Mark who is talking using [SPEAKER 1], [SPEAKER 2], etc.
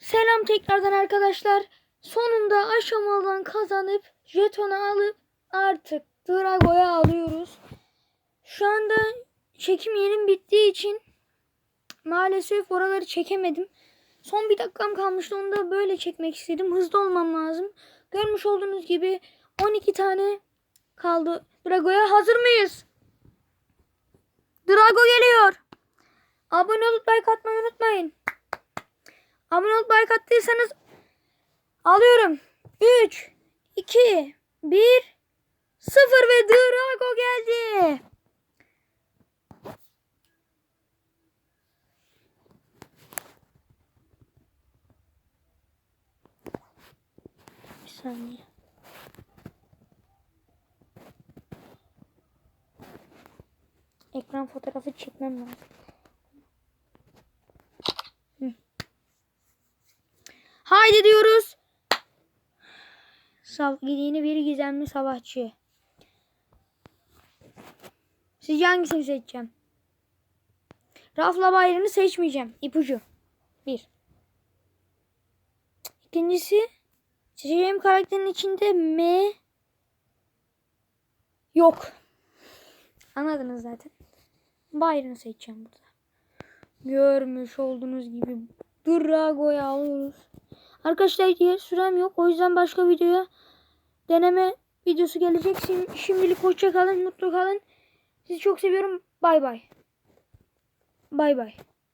[SPEAKER 1] Selam tekrardan arkadaşlar. Sonunda aşamadan kazanıp jetonu alıp artık Drago'ya alıyoruz. Şu anda çekim yerim bittiği için maalesef oraları çekemedim. Son bir dakikam kalmıştı onu da böyle çekmek istedim. Hızlı olmam lazım. Görmüş olduğunuz gibi 12 tane kaldı. Drago'ya hazır mıyız? Drago geliyor. Abone olup like atmayı unutmayın. Abone olup like attıysanız alıyorum. 3, 2, 1, 0 ve Drago geldi. Bir saniye. Ekran fotoğrafı çekmem lazım. Haydi diyoruz. Sav yeni bir gizemli savaşçı. Sizce hangisini seçeceğim? Rafla bayrağını seçmeyeceğim. İpucu. Bir. İkincisi seçeceğim karakterin içinde M yok. Anladınız zaten. Bayrağını seçeceğim burada. Görmüş olduğunuz gibi Drago'yu alıyoruz. Arkadaşlar diğer sürem yok. O yüzden başka videoya deneme videosu gelecek. Şimdi- Şimdilik hoşça kalın, mutlu kalın. Sizi çok seviyorum. Bay bay. Bay bay.